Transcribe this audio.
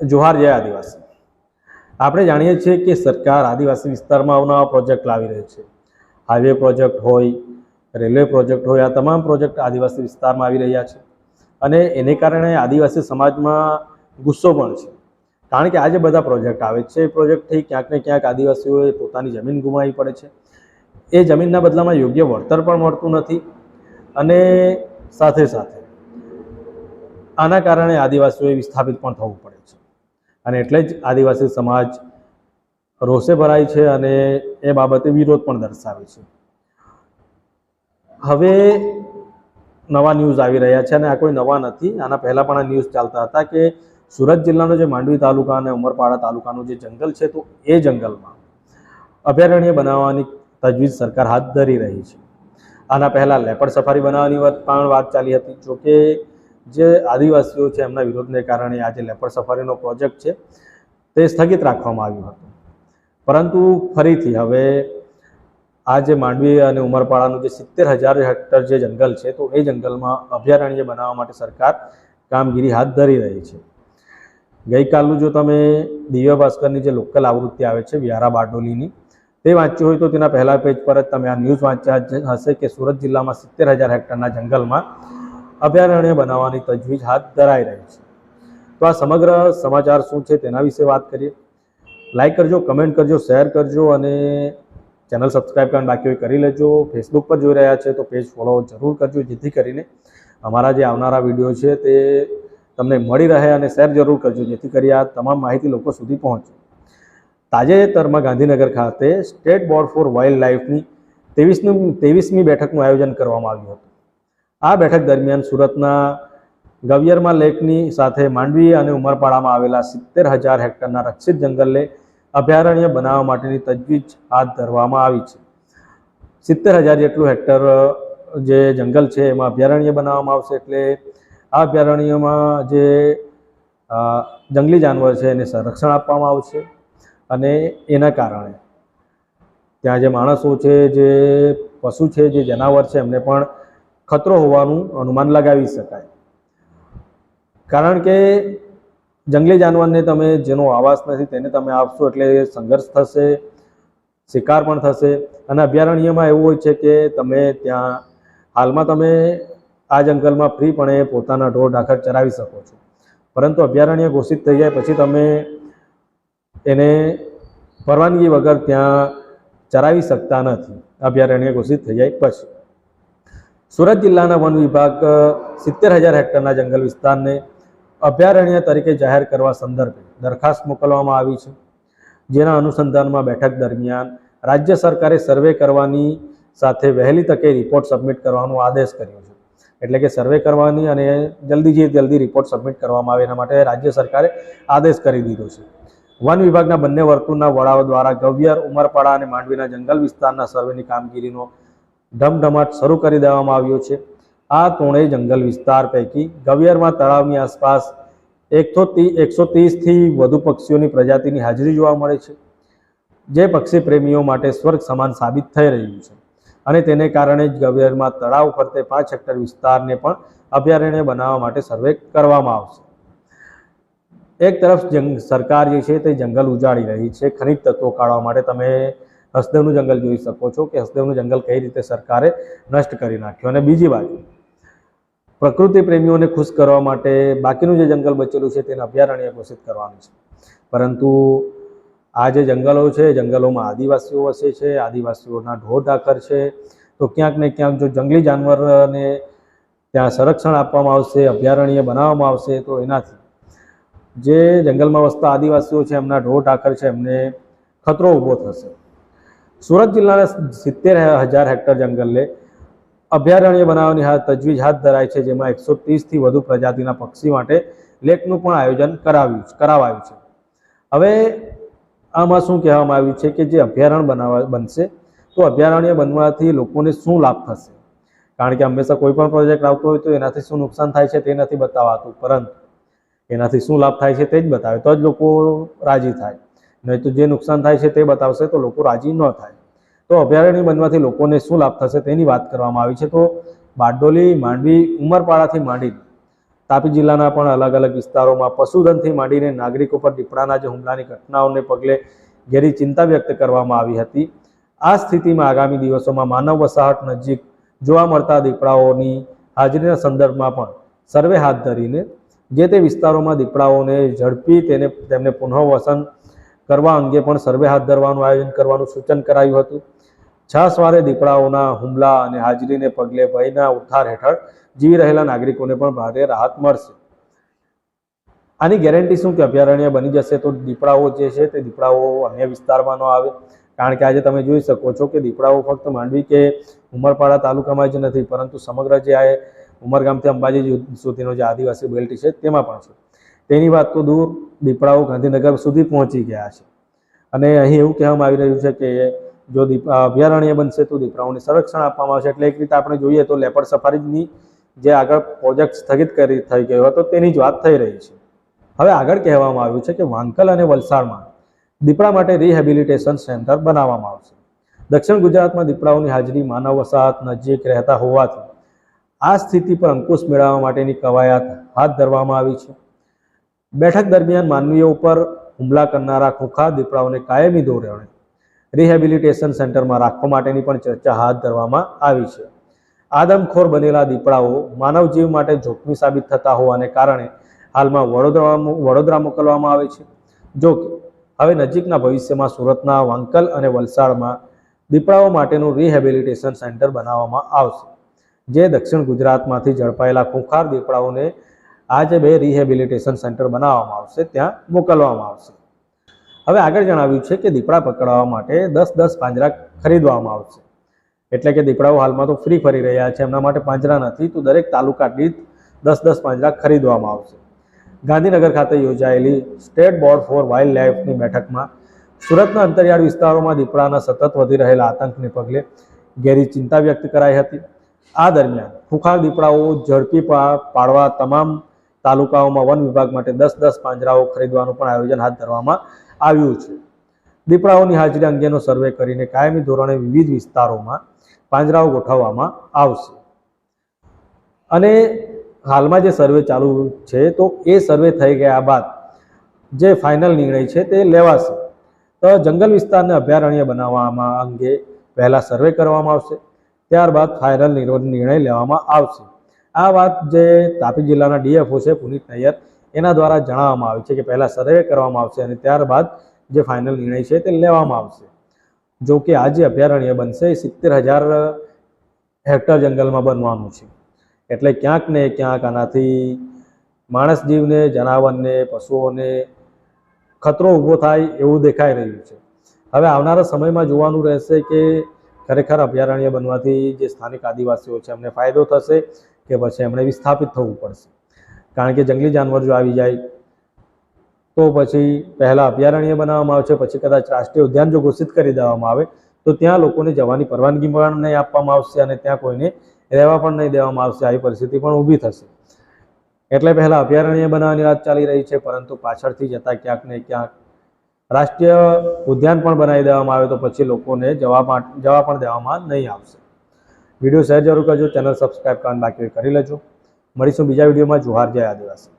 જોહાર જય આદિવાસી. આપણે જાણીએ છીએ કે સરકાર આદિવાસી વિસ્તારમાં અવનવા પ્રોજેક્ટ લાવી રહી છે. હાઈવે પ્રોજેક્ટ હોય રેલવે પ્રોજેક્ટ હોય, આ તમામ પ્રોજેક્ટ આદિવાસી વિસ્તારમાં આવી રહ્યા છે. અને એને કારણે આદિવાસી સમાજમાં ગુસ્સો પણ છે. કારણ કે આજે બધા પ્રોજેક્ટ આવે છે. એ પ્રોજેક્ટથી ક્યાંક ને ક્યાંક આદિવાસીઓએ પોતાની જમીન ગુમાવી પડે છે. એ જમીનના બદલામાં યોગ્ય વળતર પણ મળતું નથી. અને સાથે સાથે આના કારણે આદિવાસીઓએ વિસ્થાપિત પણ થવું પડે છે. અને એટલે જ આદિવાસી સમાજ રોષે ભરાય છે અને એ બાબતે વિરોધ પણ દર્શાવે છે. હવે નવા ન્યૂઝ આવી રહ્યા છે અને આ કોઈ નવા નથી. આના પહેલાં પણ આ ન્યૂઝ ચાલતા હતા કે સુરત જિલ્લાનો જે માંડવી તાલુકા અને ઉમરપાડા તાલુકાનું જે જંગલ છે તો એ જંગલમાં અભયારણ્ય બનાવવાની તજવીજ સરકાર હાથ ધરી રહી છે. આના પહેલાં લેપડ સફારી બનાવવાની વાત પણ વાત ચાલી હતી. જોકે જે આદિવાસીઓ છે, એમના વિરોધને કારણે આ જે લેપર સફારીનો પ્રોજેક્ટ છે, તે સ્થગિત રાખવામાં આવ્યું હતું. પરંતુ ફરીથી હવે આ જે માંડવી અને ઉમરપાડાનું જે સિત્તેર હજાર હેક્ટર જે જંગલ છે, તો એ જંગલમાં અભયારણ્ય બનાવવા માટે સરકાર કામગીરી હાથ ધરી રહી છે. ગઈકાલનું જો તમે દિવ્ય ભાસ્કરની જે લોકલ આવૃત્તિ આવે છે વ્યારા બારડોલીની, તે વાંચ્યું હોય તો તેના પહેલા પેજ પર જ તમે આ ન્યૂઝ વાંચ્યા હશે કે સુરત જિલ્લામાં સિત્તેર હજાર હેક્ટરના જંગલમાં અભયારણ્ય બનાવવાની તજવીજ હાથ ધરાઈ રહી છે. તો આ સમગ્ર સમાચાર શું છે તેના વિશે વાત કરીએ. લાઇક કરજો કમેન્ટ કરજો શેર કરજો અને ચેનલ સબસ્ક્રાઈબ કરવાનું બાકી હોય કરી લેજો. ફેસબુક પર જોઈ રહ્યા છે તો પેજ ફોલો જરૂર કરજો, જેથી કરીને અમારા જે આવનારા વીડિયો છે તે તમને મળી રહે અને શેર જરૂર કરજો, જેથી કરી આ તમામ માહિતી લોકો સુધી પહોંચે. તાજેતરમાં ગાંધીનગર ખાતે સ્ટેટ બોર્ડ ફોર વાઇલ્ડ લાઈફની ત્રેવીસમી ત્રેવીસમી બેઠકનું આયોજન કરવામાં આવ્યું હતું. આ બેઠક દરમિયાન સુરતના ગવિયરમાં લેકની સાથે માંડવી અને ઉમરપાડામાં આવેલા સિત્તેર હજાર હેક્ટરના રક્ષિત જંગલને અભયારણ્ય બનાવવા માટેની તજવીજ હાથ ધરવામાં આવી છે. સિત્તેર હજાર જેટલું હેક્ટર જે જંગલ છે એમાં અભયારણ્ય બનાવવામાં આવશે એટલે આ અભયારણ્યમાં જે જંગલી જાનવર છે એને સંરક્ષણ આપવામાં આવશે અને એના કારણે ત્યાં જે માણસો છે, જે પશુ છે, જે જનાવર છે એમને પણ ખતરો હોવાનું અનુમાન લગાવી શકાય. કારણ કે જંગલી જાનવરને તમે જેનો આવાસ નથી તેને તમે આપશો એટલે સંઘર્ષ થશે, શિકાર પણ થશે. અને અભયારણ્યમાં એવું હોય છે કે તમે ત્યાં હાલમાં તમે આ જંગલમાં ફ્રીપણે પોતાના ઢોર ઢાખર ચરાવી શકો છો. પરંતુ અભયારણ્ય ઘોષિત થઈ જાય પછી તમે એને પરવાનગી વગર ત્યાં ચરાવી શકતા નથી. અભયારણ્ય ઘોષિત થઈ જાય પછી. સુરત જિલ્લાના વન વિભાગ સિત્તેર હજાર હેક્ટરના જંગલ વિસ્તારને અભયારણ્ય તરીકે જાહેર કરવા સંદર્ભે દરખાસ્ત મોકલવામાં આવી છે. જેના અનુસંધાનમાં બેઠક દરમિયાન રાજ્ય સરકારે સર્વે કરવાની સાથે વહેલી તકે રિપોર્ટ સબમિટ કરવાનો આદેશ કર્યો છે. એટલે કે સર્વે કરવાની અને જલ્દીથી જલ્દી રિપોર્ટ સબમિટ કરવામાં આવે એના માટે રાજ્ય સરકારે આદેશ કરી દીધો છે. વન વિભાગના બંને વર્તુળના વડાઓ દ્વારા ગવિયર, ઉમરપાડા અને માંડવીના જંગલ વિસ્તારના સર્વેની કામગીરીનો ધમધમાટ શરૂ કરી દેવામાં આવ્યો છે. આ ત્રણેય જંગલ વિસ્તાર પૈકી ગવિયરમાં તળાવની આસપાસ એકસો એકસો ત્રીસથી વધુ પક્ષીઓની પ્રજાતિની હાજરી જોવા મળે છે. જે પક્ષી પ્રેમીઓ માટે સ્વર્ગ સમાન સાબિત થઈ રહ્યું છે. અને તેને કારણે જ ગવિયરમાં તળાવ ફરતે પાંચ હેક્ટર વિસ્તારને પણ અભયારણ્ય બનાવવા માટે સર્વે કરવામાં આવશે. એક તરફ સરકાર જે છે તે જંગલ ઉજાડી રહી છે. ખનિજ તત્વો કાઢવા માટે તમે હસદેવનું જંગલ જોઈ શકો છો કે હસદેવનું જંગલ કઈ રીતે સરકારે નષ્ટ કરી નાખ્યું. અને બીજી બાજુ પ્રકૃતિ પ્રેમીઓને ખુશ કરવા માટે બાકીનું જે જંગલ બચેલું છે તેને અભયારણ્ય ઘોષિત કરવાનું છે. પરંતુ આ જે જંગલો છે, જંગલોમાં આદિવાસીઓ વસે છે, આદિવાસીઓના ઢોર ઢાકર છે, તો ક્યાંક ને ક્યાંક જો જંગલી જાનવરને ત્યાં સંરક્ષણ આપવામાં આવશે, અભયારણ્ય બનાવવામાં આવશે, તો એનાથી જે જંગલમાં વસતા આદિવાસીઓ છે, એમના ઢોર ઢાખર છે, એમને ખતરો ઊભો થશે. સુરત જિલ્લાના સિત્તેર હજાર હેક્ટર જંગલને અભયારણ્ય બનાવવાની હાથ તજવીજ હાથ ધરાય છે, જેમાં એકસો ત્રીસથી વધુ પ્રજાતિના પક્ષી માટે લેકનું પણ આયોજન કરાવ્યું કરાવાયું છે. હવે આમાં શું કહેવામાં આવ્યું છે કે જે અભયારણ્ય બનાવવા બનશે, તો અભયારણ્ય બનવાથી લોકોને શું લાભ થશે? કારણ કે હંમેશા કોઈ પણ પ્રોજેક્ટ આવતો હોય તો એનાથી શું નુકસાન થાય છે તે નથી બતાવાતું, પરંતુ એનાથી શું લાભ થાય છે તે જ બતાવે, તો જ લોકો રાજી થાય. નહીં તો જે નુકસાન થાય છે તે બતાવશે તો લોકો રાજી ન થાય. તો અભયારણ્ય બનવાથી લોકોને શું લાભ થશે તેની વાત કરવામાં આવી છે. તો બારડોલી, માંડવી, ઉમરપાડાથી માંડી તાપી જિલ્લાના પણ અલગ અલગ વિસ્તારોમાં પશુધનથી માંડીને નાગરિકો પર દીપડાના જે હુમલાની ઘટનાઓને પગલે ઘેરી ચિંતા વ્યક્ત કરવામાં આવી હતી. આ સ્થિતિમાં આગામી દિવસોમાં માનવ વસાહત નજીક જોવા મળતા દીપડાઓની હાજરીના સંદર્ભમાં પણ સર્વે હાથ ધરીને જે તે વિસ્તારોમાં દીપડાઓને ઝડપી તેને તેમને પુનઃવસન કરવા અંગે પણ સર્વે હાથ ધરવાનું, આયોજન કરવાનું સૂચન કરાયું હતું. છાસવારે દીપડાઓના હુમલા અને હાજરીને પગલે ભયના ઉઠાર હેઠળ જીવી રહેલા નાગરિકોને પણ ભારે રાહત મળશે. આની ગેરંટી શું કે અભયારણ્ય બની જશે તો દીપડાઓ જે છે તે દીપડાઓ અન્ય વિસ્તારમાં ન આવે. કારણ કે આજે તમે જોઈ શકો છો કે દીપડાઓ ફક્ત માંડવી કે ઉમરપાડા તાલુકામાં જ નથી, પરંતુ સમગ્ર જે આ ઉમરગામથી અંબાજી સુધીનો જે આદિવાસી બેલ્ટ છે તેમાં પણ છે. તેની વાત તો દૂર દીપડાઓ ગાંધીનગર સુધી પહોંચી ગયા છે. અને અહીં એવું કહેવામાં આવી રહ્યું છે કે જો દીપા અભયારણ્ય બનશે તો દીપડાઓને સંરક્ષણ આપવામાં આવશે. એટલે એક રીતે આપણે જોઈએ તો લેપર સફારીની જે આગળ પ્રોજેક્ટ સ્થગિત કરી, થઈ ગયો હતો તેની જ વાત થઈ રહી છે. હવે આગળ કહેવામાં આવ્યું છે કે વાંકલ અને વલસાડમાં દીપડા માટે રિહેબિલિટેશન સેન્ટર બનાવવામાં આવશે. દક્ષિણ ગુજરાતમાં દીપડાઓની હાજરી માનવ વસાહત નજીક રહેતા હોવાથી આ સ્થિતિ પર અંકુશ મેળવવા માટેની કવાયત હાથ ધરવામાં આવી છે. બેઠક દરમિયાન માનવીઓ ઉપર હુમલા કરનારા ખુંખાર દીપડાઓને કાયમી ધોરણે રિહેબિલિટેશન સેન્ટરમાં રાખવા માટેની પણ ચર્ચા હાથ ધરવામાં આવી છે. આદમખોર બનેલા દીપડાઓ માનવ જીવ માટે જોખમી સાબિત થતા હોવાને કારણે હાલમાં વડોદરા વડોદરા મોકલવામાં આવે છે. જો કે, હવે નજીકના ભવિષ્યમાં સુરતના વાંકલ અને વલસાડમાં દીપડાઓ માટેનું રિહેબિલિટેશન સેન્ટર બનાવવામાં આવશે. જે દક્ષિણ ગુજરાતમાંથી ઝડપાયેલા ખૂંખાર દીપડાઓને આ જે બે રિહેબિલિટેશન સેન્ટર બનાવવામાં આવશે, ત્યાં મોકલવામાં આવશે. હવે આગળ જણાવ્યું છે કે દીપડા પકડવા માટે દસ દસ પાંજરા ખરીદવામાં આવશે. એટલે કે દીપડાઓ હાલમાં તો ફ્રી ફરી રહ્યા છે, એમના માટે પાંજરા નથી, તો દરેક તાલુકા દીઠ દસ દસ પાંજરા ખરીદવામાં આવશે. ગાંધીનગર ખાતે યોજાયેલી સ્ટેટ બોર્ડ ફોર વાઇલ્ડ લાઇફની બેઠકમાં સુરતના અંતરિયાળ વિસ્તારોમાં દીપડાના સતત વધી રહેલા આતંકને પગલે ઘેરી ચિંતા વ્યક્ત કરાઈ હતી. આ દરમિયાન ખુખાર દીપડાઓ ઝડપી પાડવા તમામ તાલુકાઓમાં વન વિભાગ માટે દસ દસ પાંજરાઓ ખરીદવાનું પણ આયોજન હાથ ધરવામાં આવ્યું છે. દીપડાઓની હાજરી અંગેનો સર્વે કરીને કાયમી ધોરણે વિવિધ વિસ્તારોમાં પાંજરાઓ ગોઠવવામાં આવશે. અને હાલમાં જે સર્વે ચાલુ છે તો એ સર્વે થઈ ગયા બાદ જે ફાઇનલ નિર્ણય છે તે લેવાશે. તો જંગલ વિસ્તારને અભયારણ્ય બનાવવામાં અંગે પહેલાં સર્વે કરવામાં આવશે. ત્યારબાદ ફાઇનલ નિર્ણય લેવામાં આવશે. આ વાત જે તાપી જિલ્લાના ડીએફઓ છે પુનિત નૈયર, એના દ્વારા જણાવવામાં આવે છે કે પહેલાં સર્વે કરવામાં આવશે અને ત્યારબાદ જે ફાઇનલ નિર્ણય છે તે લેવામાં આવશે. જો કે આ જે અભયારણ્ય બનશે સિત્તેર હજાર હેક્ટર જંગલમાં બનવાનું છે. એટલે ક્યાંક ને ક્યાંક આનાથી માણસ જીવને, જનાવરને, પશુઓને ખતરો ઊભો થાય એવું દેખાઈ રહ્યું છે. હવે આવનારા સમયમાં જોવાનું રહેશે કે ખરેખર અભયારણ્ય બનવાથી જે સ્થાનિક આદિવાસીઓ છે એમને ફાયદો થશે કે પછી એમણે વિસ્થાપિત થવું પડશે. કારણ કે જંગલી જાનવર જો આવી જાય, તો પછી પહેલાં અભયારણ્ય બનાવવામાં આવે છે પછી કદાચ રાષ્ટ્રીય ઉદ્યાન જો ઘોષિત કરી દેવામાં આવે, તો ત્યાં લોકોને જવાની પરવાનગી પણ નહીં આપવામાં આવશે અને ત્યાં કોઈને રહેવા પણ નહીં દેવામાં આવશે. આવી પરિસ્થિતિ પણ ઊભી થશે. એટલે પહેલાં અભયારણ્ય બનાવવાની વાત ચાલી રહી છે, પરંતુ પાછળથી જતાં ક્યાંક ને ક્યાંક રાષ્ટ્રીય ઉદ્યાન પણ બનાવી દેવામાં આવે, તો પછી લોકોને જવા જવા પણ દેવામાં નહીં આવશે. વીડિયો શેર જરૂર કરજો, ચેનલ સબસ્ક્રાઈબ કરવાનું બાકી કરી લેજો. મળીશું બીજા વિડીયોમાં. જોહાર જય આદિવાસી.